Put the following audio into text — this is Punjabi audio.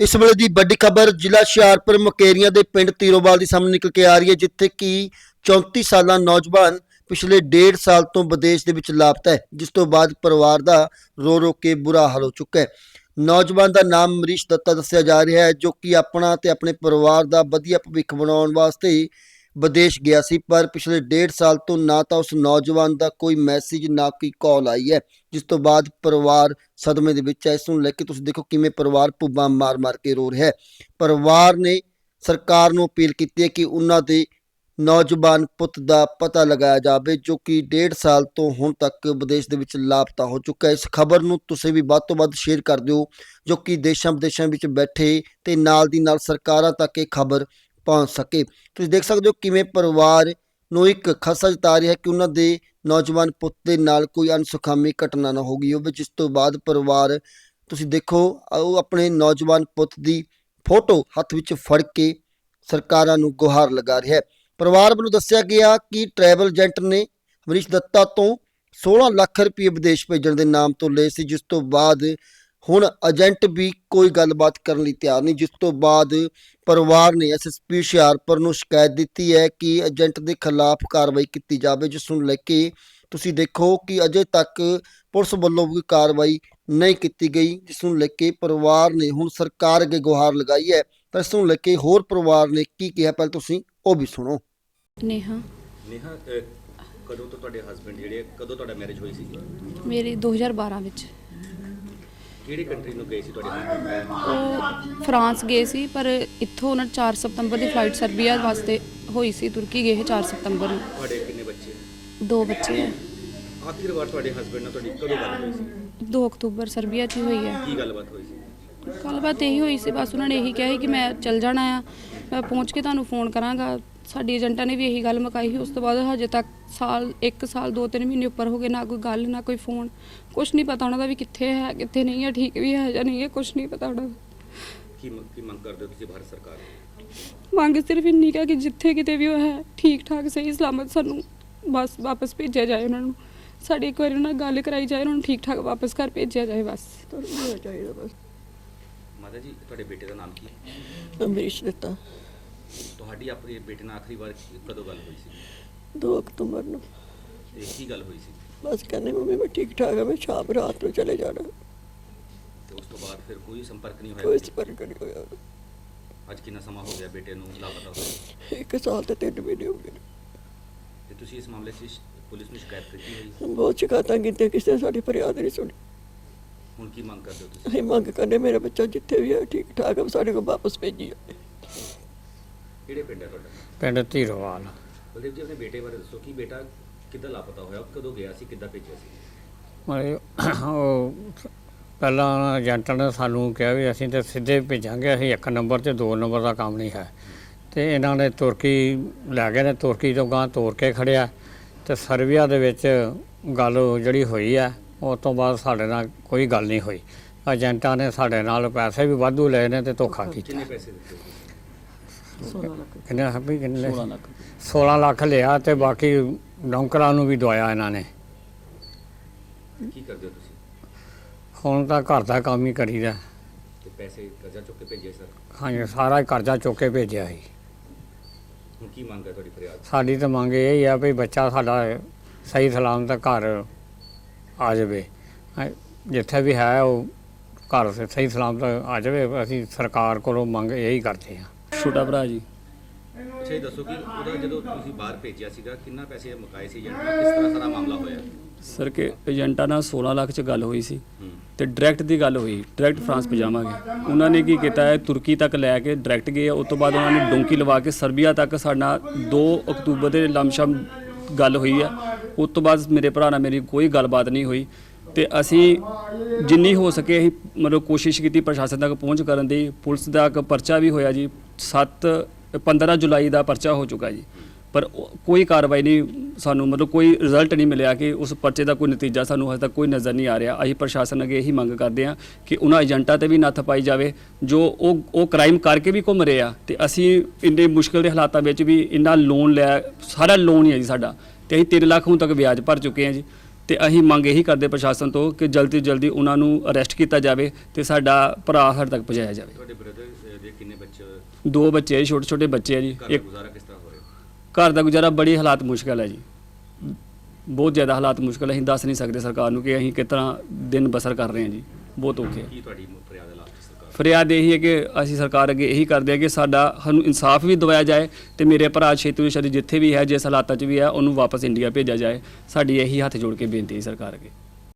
ਇਸ ਵੇਲੇ ਦੀ ਵੱਡੀ ਖਬਰ ਜ਼ਿਲ੍ਹਾ ਹੁਸ਼ਿਆਰਪੁਰ ਮੁਕੇਰੀਆਂ ਦੇ ਪਿੰਡ ਤੀਰੋਵਾਲ ਦੀ ਸਾਹਮਣੇ ਨਿਕਲ ਕੇ ਆ ਰਹੀ ਹੈ, ਜਿੱਥੇ ਕਿ 34 ਸਾਲਾਂ ਨੌਜਵਾਨ ਪਿਛਲੇ 1.5 ਸਾਲ ਤੋਂ ਵਿਦੇਸ਼ ਦੇ ਵਿੱਚ ਲਾਪਤਾ ਹੈ, ਜਿਸ ਤੋਂ ਬਾਅਦ ਪਰਿਵਾਰ ਦਾ ਰੋ ਰੋ ਕੇ ਬੁਰਾ ਹਾਲ ਹੋ ਚੁੱਕਾ ਹੈ। ਨੌਜਵਾਨ ਦਾ ਨਾਮ ਮਰੀਸ਼ ਦੱਤਾ ਦੱਸਿਆ ਜਾ ਰਿਹਾ ਹੈ, ਜੋ ਕਿ ਆਪਣਾ ਤੇ ਆਪਣੇ ਪਰਿਵਾਰ ਦਾ ਵਧੀਆ ਭਵਿੱਖ ਬਣਾਉਣ ਵਾਸਤੇ ਵਿਦੇਸ਼ ਗਿਆ ਸੀ, ਪਰ ਪਿਛਲੇ 1.5 ਸਾਲ ਤੋਂ ਨਾ ਤਾਂ ਉਸ ਨੌਜਵਾਨ ਦਾ ਕੋਈ ਮੈਸੇਜ ਨਾ ਕੋਈ ਕਾਲ ਆਈ ਹੈ, ਜਿਸ ਤੋਂ ਬਾਅਦ ਪਰਿਵਾਰ ਸਦਮੇ ਦੇ ਵਿੱਚ ਹੈ। ਇਸ ਨੂੰ ਲੈ ਕੇ ਤੁਸੀਂ ਦੇਖੋ ਕਿਵੇਂ ਪਰਿਵਾਰ ਭੁੱਬਾਂ ਮਾਰ-ਮਾਰ ਕੇ ਰੋ ਰਿਹਾ ਹੈ। ਪਰਿਵਾਰ ਨੇ ਸਰਕਾਰ ਨੂੰ ਅਪੀਲ ਕੀਤੀ ਹੈ ਕਿ ਉਹਨਾਂ ਦੇ ਨੌਜਵਾਨ ਪੁੱਤ ਦਾ ਪਤਾ ਲਗਾਇਆ ਜਾਵੇ, ਜੋ ਕਿ 1.5 ਸਾਲ ਤੋਂ ਹੁਣ ਤੱਕ ਵਿਦੇਸ਼ ਦੇ ਵਿੱਚ ਲਾਪਤਾ ਹੋ ਚੁੱਕਾ ਹੈ। ਇਸ ਖਬਰ ਨੂੰ ਤੁਸੀਂ ਵੀ ਵੱਧ ਤੋਂ ਵੱਧ ਸ਼ੇਅਰ ਕਰ ਦਿਓ, ਜੋ ਕਿ ਦੇਸ਼ਾਂ ਵਿਦੇਸ਼ਾਂ ਵਿੱਚ ਬੈਠੇ ਤੇ ਨਾਲ ਦੀ ਨਾਲ ਸਰਕਾਰਾਂ ਤੱਕ ਇਹ ਖਬਰ ਪਹੁੰਚ ਸਕੇ। ਤੁਸੀਂ ਦੇਖ ਸਕਦੇ ਹੋ ਕਿਵੇਂ ਪਰਿਵਾਰ ਨੂੰ ਇੱਕ ਖਸਾ ਜਤਾ ਰਿਹਾ ਕਿ ਉਹਨਾਂ ਦੇ ਨੌਜਵਾਨ ਪੁੱਤ ਦੇ ਨਾਲ ਕੋਈ ਅਨਸੁਖਾਮੀ ਘਟਨਾ ਨਾ ਹੋ ਗਈ ਹੋਵੇ, ਜਿਸ ਤੋਂ ਬਾਅਦ ਪਰਿਵਾਰ, ਤੁਸੀਂ ਦੇਖੋ ਉਹ ਆਪਣੇ ਨੌਜਵਾਨ ਪੁੱਤ ਦੀ ਫੋਟੋ ਹੱਥ ਵਿੱਚ ਫੜ ਕੇ ਸਰਕਾਰਾਂ ਨੂੰ ਗੁਹਾਰ ਲਗਾ ਰਿਹਾ ਹੈ। ਪਰਿਵਾਰ ਵੱਲੋਂ ਦੱਸਿਆ ਗਿਆ ਕਿ ਟਰੈਵਲ ਏਜੰਟ ਨੇ ਅਮਰੀਸ਼ ਦੱਤਾ ਤੋਂ 16 ਲੱਖ ਰੁਪਏ ਵਿਦੇਸ਼ ਭੇਜਣ ਦੇ ਨਾਮ ਤੋਂ ਲਏ ਸੀ, ਜਿਸ ਤੋਂ ਬਾਅਦ ਹੁਣ ਏਜੰਟ ਵੀ ਕੋਈ ਗੱਲਬਾਤ ਕਰਨ ਲਈ ਤਿਆਰ ਨਹੀਂ। ਜਿਸ ਤੋਂ ਬਾਅਦ ਪਰਿਵਾਰ ਨੇ ਐਸਐਸਪੀ ਹੁਸ਼ਿਆਰਪੁਰ ਨੂੰ ਸ਼ਿਕਾਇਤ ਦਿੱਤੀ ਹੈ ਕਿ ਏਜੰਟ ਦੇ ਖਿਲਾਫ ਕਾਰਵਾਈ ਕੀਤੀ ਜਾਵੇ ਜਿਸ ਨੂੰ ਲੈ ਕੇ ਤੁਸੀਂ ਦੇਖੋ ਕਿ ਅਜੇ ਤੱਕ ਪੁਲਿਸ ਵੱਲੋਂ ਵੀ ਕਾਰਵਾਈ ਨਹੀਂ ਕੀਤੀ ਗਈ ਜਿਸ ਨੂੰ ਲੈ ਕੇ ਪਰਿਵਾਰ ਨੇ ਹੁਣ ਸਰਕਾਰ ਅੱਗੇ ਗੁਹਾਰ ਲਗਾਈ ਹੈ। ਤਾਂ ਇਸ ਨੂੰ ਲੈ ਕੇ ਹੋਰ ਪਰਿਵਾਰ ਨੇ ਕੀ ਕਿਹਾ ਪਹਿਲਾਂ ਤੁਸੀਂ ਉਹ ਵੀ ਸੁਣੋ। ਨੇਹਾ। ਨੇਹਾ ਅਹ, ਕਦੋਂ ਤੋਂ ਤੁਹਾਡੇ ਹਸਬੰਡ ਜਿਹੜੇ ਕਦੋਂ ਤੁਹਾਡਾ ਮੈਰਿਜ ਹੋਈ ਸੀ? ਮੇਰੀ 2012 ਵਿੱਚ। ਕਿਹੜੀ ਕੰਟਰੀ ਨੂੰ ਗਏ ਸੀ ਤੁਹਾਡੇ? ਉਹ ਫਰਾਂਸ ਗਏ ਸੀ ਪਰ ਇੱਥੋਂ ਉਹਨਾਂ 4 ਸਤੰਬਰ ਦੀ ਫਲਾਈਟ ਸਰਬੀਆ ਵਾਸਤੇ ਹੋਈ ਸੀ ਤੁਰਕੀ ਗਏ ਸੀ 4 ਸਤੰਬਰ ਨੂੰ। ਤੁਹਾਡੇ ਕਿੰਨੇ ਬੱਚੇ? ਦੋ ਬੱਚੇ ਹੈ ਆਖਿਰ ਵਾਰ ਤੁਹਾਡੇ ਹਸਬੰਡ ਨਾਲ ਤੁਹਾਡੀ ਕਦੋਂ ਗੱਲ ਹੋਈ ਸੀ? 2 ਅਕਤੂਬਰ ਸਰਬੀਆ 'ਚ ਹੋਈ ਹੈ। ਕੀ ਗੱਲਬਾਤ ਹੋਈ ਸੀ? ਗੱਲਬਾਤ ਇਹੀ ਹੋਈ ਸੀ ਬਸ ਉਹਨਾਂ ਨੇ ਇਹੀ ਕਿਹਾ ਸੀ ਕਿ ਮੈਂ ਚੱਲ ਜਾਣਾ ਆ। ਮੈਂ ਪਹੁੰਚ ਕੇ ਤੁਹਾਨੂੰ ਫੋਨ ਕਰਾਂਗਾ। ਸਾਡੀ ਏਜੰਟਾਂ ਨੇ ਵੀ ਇਹੀ ਗੱਲ ਮੁਕਾਈ ਸੀ। ਉਸ ਤੋਂ ਬਾਅਦ ਹਜੇ ਤੱਕ ਸਾਲ 1 ਸਾਲ 2-3 ਮਹੀਨੇ ਉੱਪਰ ਹੋ ਗਏ ਨਾ ਕੋਈ ਗੱਲ ਨਾ ਕੋਈ ਫੋਨ। ਕੁਝ ਨਹੀਂ ਪਤਾ ਉਹਨਾਂ ਦਾ ਵੀ ਕਿੱਥੇ ਹੈ ਕਿੱਥੇ ਨਹੀਂ ਹੈ ਠੀਕ ਵੀ ਹੈ ਜਾਂ ਨਹੀਂ ਹੈ ਕੁਝ ਨਹੀਂ ਪਤਾ ਉਹਨਾਂ ਦਾ। ਕੀ ਕੀ ਮੰਗ ਕਰਦੇ ਹੋ ਤੁਸੀਂ ਭਾਰਤ ਸਰਕਾਰ? ਮੰਗ ਸਿਰਫ ਇੰਨੀ ਕੁ ਹੈ ਕਿ ਜਿੱਥੇ ਕਿਤੇ ਵੀ ਉਹ ਹੈ ਠੀਕ ਠਾਕ ਸਹੀ ਸਲਾਮਤ ਸਾਨੂੰ ਬਸ ਵਾਪਸ ਭੇਜਿਆ ਜਾਏ ਉਹਨਾਂ ਨੂੰ। ਸਾਡੀ ਇੱਕ ਵਾਰੀ ਉਹਨਾਂ ਨਾਲ ਗੱਲ ਕਰਾਈ ਜਾਏ ਉਹਨਾਂ ਨੂੰ ਠੀਕ ਠਾਕ ਵਾਪਸ ਘਰ ਭੇਜਿਆ ਜਾਏ ਬਸ। ਮਾਤਾ ਜੀ ਤੁਹਾਡੇ ਬੇਟੇ ਦਾ ਨਾਮ ਕੀ? ਹੈ? ਅਮਰੀਸ਼ ਦਿੱਤਾ ਤੁਹਾਡੀ ਆਪਣੇ ਬੇਟੇ ਨਾਲ ਆਖਰੀ ਵਾਰ ਕਦੋਂ ਗੱਲ ਹੋਈ ਸੀ? 2 ਅਕਤੂਬਰ ਨੂੰ। ਤੇ ਕੀ ਗੱਲ ਹੋਈ ਸੀ? ਬਸ ਕਹਿੰਦੇ ਮੰਮੀ ਮੈਂ ਠੀਕ ਠਾਕ ਹਾਂ ਮੈਂ ਸ਼ਾਮ ਰਾਤ ਨੂੰ ਚਲੇ ਜਾਣਾ। ਤੇ ਉਸ ਤੋਂ ਬਾਅਦ ਫਿਰ ਕੋਈ ਸੰਪਰਕ ਨਹੀਂ ਕੋਈ ਹੋਇਆ ਸੰਪਰਕ ਨਹੀਂ ਹੋਇਆ। ਅੱਜ ਕਿੰਨਾ ਸਮਾਂ ਹੋ ਗਿਆ ਬੇਟੇ ਨੂੰ ਲਾਪਤਾ ਹੋਏ ਇੱਕ ਸਾਲ ਤੇ ਤਿੰਨ ਮਹੀਨੇ ਹੋ ਗਏ ਤੇ ਤੁਸੀਂ ਇਸ ਮਾਮਲੇ 'ਚ ਪੁਲਿਸ ਨੂੰ ਸ਼ਿਕਾਇਤ ਕੀਤੀ ਹੋਈ? ਬਹੁਤ ਸ਼ਿਕਾਇਤਾਂ ਕੀਤੀਆਂ ਕਿਸੇ ਨੇ ਸਾਡੀ ਫਰਿਆਦ ਨਹੀਂ ਸੁਣੀ। ਹੁਣ ਕੀ ਮੰਗ ਕਰਦੇ ਹੋ ਤੁਸੀਂ? ਅਸੀਂ ਮੰਗ ਕਰਨੇ ਮੇਰਾ ਬੱਚਾ ਜਿੱਥੇ ਵੀ ਹੈ ਠੀਕ ਠਾਕ ਹੈ ਸਾਡੇ ਕੋਲ ਵਾਪਸ ਭੇਜੀ ਜਾਵੇ। ਕਿਹੜੇ ਪਿੰਡ ਹੈ ਤੁਹਾਡਾ? ਪਿੰਡ ਧੀਰੋਵਾਲ। ਬਲਦੇਵ ਜੀ ਆਪਣੇ ਬੇਟੇ ਬਾਰੇ ਦੱਸੋ ਕਿ ਬੇਟਾ ਕਿੱਦਾਂ ਲਾਪਤਾ ਹੋਇਆ ਕਦੋਂ ਗਿਆ ਸੀ ਕਿੱਦਾਂ ਭੇਜਿਆ ਸੀ? ਮਤਲਬ ਉਹ ਪਹਿਲਾਂ ਏਜੰਟ ਨੇ ਸਾਨੂੰ ਕਿਹਾ ਵੀ ਅਸੀਂ ਤੇ ਸਿੱਧੇ ਭੇਜਾਂਗੇ ਅਸੀਂ ਇੱਕ ਨੰਬਰ ਤੇ ਦੋ ਨੰਬਰ ਦਾ ਕੰਮ ਨਹੀਂ ਹੈ। ਤੇ ਇਹਨਾਂ ਨੇ ਤੁਰਕੀ ਲੈ ਗਏ ਨੇ ਤੁਰਕੀ ਤੋਂ ਗਾਂ ਤੋਰ ਕੇ ਖੜਿਆ। ਤੇ ਸਰਬੀਆ ਦੇ ਵਿੱਚ ਗੱਲ ਜਿਹੜੀ ਹੋਈ ਹੈ ਉਸ ਤੋਂ ਬਾਅਦ ਸਾਡੇ ਨਾਲ ਕੋਈ ਗੱਲ ਨਹੀਂ ਹੋਈ। ਏਜੰਟਾਂ ਨੇ ਸਾਡੇ ਨਾਲ ਪੈਸੇ ਵੀ ਵਾਧੂ ਲਏ ਨੇ ਤੇ ਧੋਖਾ ਕੀਤਾ। ਕਿੰਨੇ ਪੈਸੇ ਦਿੱਤੇ? ਸੀ? ਕਿੰਨੇ ਵੀ ਕਿੰਨੇ 16 ਲੱਖ। 16 ਲੱਖ ਲਿਆ ਤੇ ਬਾਕੀ ਨੌਕਰਾਂ ਨੂੰ ਵੀ ਦਵਾਇਆ ਇਹਨਾਂ ਨੇ। ਕੀ ਕਰਦੇ ਹੋ ਤੁਸੀਂ? ਹੁਣ ਤਾਂ ਘਰ ਦਾ ਕੰਮ ਹੀ ਕਰੀਦਾ। ਤੇ ਪੈਸੇ ਕਰਜ਼ਾ ਚੁੱਕ ਕੇ ਭੇਜੇ ਸਰ? ਹਾਂਜੀ ਸਾਰਾ ਹੀ ਕਰਜ਼ਾ ਚੁੱਕ ਕੇ ਭੇਜਿਆ ਸੀ। ਹੁਣ ਕੀ ਮੰਗ ਹੈ ਤੁਹਾਡੀ ਫਰਿਆਦ? ਸਾਡੀ ਤਾਂ ਮੰਗ ਇਹ ਹੀ ਆ ਵੀ ਬੱਚਾ ਸਾਡਾ ਸਹੀ ਸਲਾਮਤ ਘਰ ਆ ਜਾਵੇ। ਜਿੱਥੇ ਵੀ ਹੈ ਉਹ ਘਰ ਸਹੀ ਸਲਾਮਤ ਆ ਜਾਵੇ। ਅਸੀਂ ਸਰਕਾਰ ਕੋਲੋਂ ਮੰਗ ਇਹੀ ਕਰਦੇ ਹਾਂ। ਛੋਟਾ ਭਰਾ ਜੀ। ਅੱਛਾ ਇਹ ਦੱਸੋ ਕਿ ਉਹਦਾ ਜਦੋਂ ਤੁਸੀਂ ਬਾਹਰ ਭੇਜਿਆ ਸੀਗਾ ਕਿੰਨਾ ਪੈਸੇ ਮੁਕਾਏ ਸੀ ਜਾਂ ਕਿਸ ਤਰ੍ਹਾਂ ਸਾਰਾ ਮਾਮਲਾ ਹੋਇਆ? ਸਰ ਕਿ ਏਜੰਟਾਂ ਨਾਲ 16 ਲੱਖ ਚ ਗੱਲ ਹੋਈ ਸੀ ਤੇ ਡਾਇਰੈਕਟ ਦੀ ਗੱਲ ਹੋਈ ਡਾਇਰੈਕਟ ਫਰਾਂਸ ਭਜਾਵਾਂਗੇ। ਉਹਨਾਂ ਨੇ ਕੀ ਕੀਤਾ ਹੈ ਤੁਰਕੀ ਤੱਕ ਲੈ ਕੇ ਡਾਇਰੈਕਟ ਗਏ ਉਸ ਤੋਂ ਬਾਅਦ ਉਹਨਾਂ ਨੇ ਡੋਂਕੀ ਲਵਾ ਕੇ ਸਰਬੀਆ ਤੱਕ ਸਾਡਾ 2 ਅਕਤੂਬਰ ਦੇ ਲਮਸ਼ਮ ਗੱਲ ਹੋਈ ਹੈ। ਉਸ ਤੋਂ ਬਾਅਦ ਮੇਰੇ ਭਰਾ ਨਾਲ ਮੇਰੀ ਕੋਈ ਗੱਲਬਾਤ ਨਹੀਂ ਹੋਈ ਤੇ ਅਸੀਂ ਜਿੰਨੀ ਹੋ ਸਕੇ ਅਸੀਂ ਮਤਲਬ ਕੋਸ਼ਿਸ਼ ਕੀਤੀ ਪ੍ਰਸ਼ਾਸਨ ਤੱਕ ਪਹੁੰਚ ਕਰਨ ਦੀ। ਪੁਲਿਸ ਦਾ ਇੱਕ ਪਰਚਾ ਵੀ ਹੋਇਆ ਜੀ 7 15 ਜੁਲਾਈ ਦਾ ਪਰਚਾ ਹੋ ਚੁੱਕਾ ਜੀ। ਪਰ ਉਹ- ਕੋਈ ਕਾਰਵਾਈ ਨਹੀਂ ਸਾਨੂੰ, ਮਤਲਬ ਕੋਈ ਰਿਜ਼ਲਟ ਨਹੀਂ ਮਿਲਿਆ ਕਿ ਉਸ ਪਰਚੇ ਦਾ ਕੋਈ ਨਤੀਜਾ ਸਾਨੂੰ ਹਜੇ ਤੱਕ ਕੋਈ ਨਜ਼ਰ ਨਹੀਂ ਆ ਰਿਹਾ। ਅਸੀਂ ਪ੍ਰਸ਼ਾਸਨ ਅੱਗੇ ਇਹੀ ਮੰਗ ਕਰਦੇ ਹਾਂ ਕਿ ਉਹਨਾਂ ਏਜੰਟਾਂ ਤੇ ਵੀ ਨੱਥ ਪਾਈ ਜਾਵੇ, ਜੋ ਉਹ ਉਹ ਕ੍ਰਾਈਮ ਕਰਕੇ ਵੀ ਘੁੰਮ ਰਹੇ ਆ ਤੇ ਅਸੀਂ ਇੰਨੇ ਮੁਸ਼ਕਲ ਦੇ ਹਾਲਾਤਾਂ ਵਿੱਚ ਵੀ ਇੰਨਾ ਲੋਨ ਲਿਆ ਸਾਰਾ ਲੋਨ ਹੀ ਹੈ ਜੀ ਸਾਡਾ ਤੇ ਅਸੀਂ 3 ਲੱਖ ਹੁਣ ਤੱਕ ਵਿਆਜ ਭਰ ਚੁੱਕੇ ਹਾਂ ਜੀ। ਤੇ ਅਸੀਂ ਮੰਗ ਇਹੀ ਕਰਦੇ ਪ੍ਰਸ਼ਾਸਨ ਤੋਂ ਕਿ ਜਲਦੀ ਤੋਂ ਜਲਦੀ ਉਹਨਾਂ ਨੂੰ ਅਰੈਸਟ ਕੀਤਾ ਜਾਵੇ ਤੇ ਸਾਡਾ ਭਰਾ ਸਾਡੇ ਤੱਕ ਪਹੁੰਚਾਇਆ ਜਾਵੇ। ਤੁਹਾਡੇ ਬ੍ਰਦਰ ਕਿੰਨੇ ਬੱਚੇ ਦੋ ਬੱਚੇ ਛੋਟੇ ਛੋਟੇ ਬੱਚੇ ਆ ਜੀ। ਘਰ ਦਾ ਇੱਕ ਗੁਜ਼ਾਰਾ ਕਿਸ ਤਰ੍ਹਾਂ ਹੋ ਰਿਹਾ? ਘਰ ਦਾ ਗੁਜ਼ਾਰਾ ਬੜੀ ਹਾਲਾਤ ਮੁਸ਼ਕਲ ਹੈ ਜੀ। ਬਹੁਤ ਜ਼ਿਆਦਾ ਹਾਲਾਤ ਮੁਸ਼ਕਲ ਹੈ ਅਸੀਂ ਦੱਸ ਨਹੀਂ ਸਕਦੇ ਸਰਕਾਰ ਨੂੰ ਕਿ ਅਸੀਂ ਕਿਸ ਤਰ੍ਹਾਂ ਦਿਨ ਬਸਰ ਕਰ ਰਹੇ ਹਾਂ ਜੀ। ਬਹੁਤ ਔਖੇ ਕੀ ਤੁਹਾਡੀ ਫਰਿਆਦ ਹੈ ਲਾਸਟ ਸਰਕਾਰ? ਫਰਿਆਦ ਇਹੀ ਹੈ ਕਿ ਅਸੀਂ ਸਰਕਾਰ ਅੱਗੇ ਇਹੀ ਕਰਦੇ ਹਾਂ ਕਿ ਸਾਡਾ ਸਾਨੂੰ ਇਨਸਾਫ ਵੀ ਦਿਵਾਇਆ ਜਾਏ ਤੇ ਮੇਰੇ ਭਰਾ ਛੇਤੀ ਛੇਤੀ ਜਿੱਥੇ ਵੀ ਹੈ ਜਿਸ ਹਾਲਾਤਾਂ 'ਚ ਵੀ ਹੈ ਉਹਨੂੰ ਵਾਪਸ ਇੰਡੀਆ ਭੇਜਿਆ ਜਾਏ। ਸਾਡੀ ਇਹੀ ਹੱਥ ਜੋੜ ਕੇ ਬੇਨਤੀ ਹੈ ਸਰਕਾਰ ਅੱਗੇ।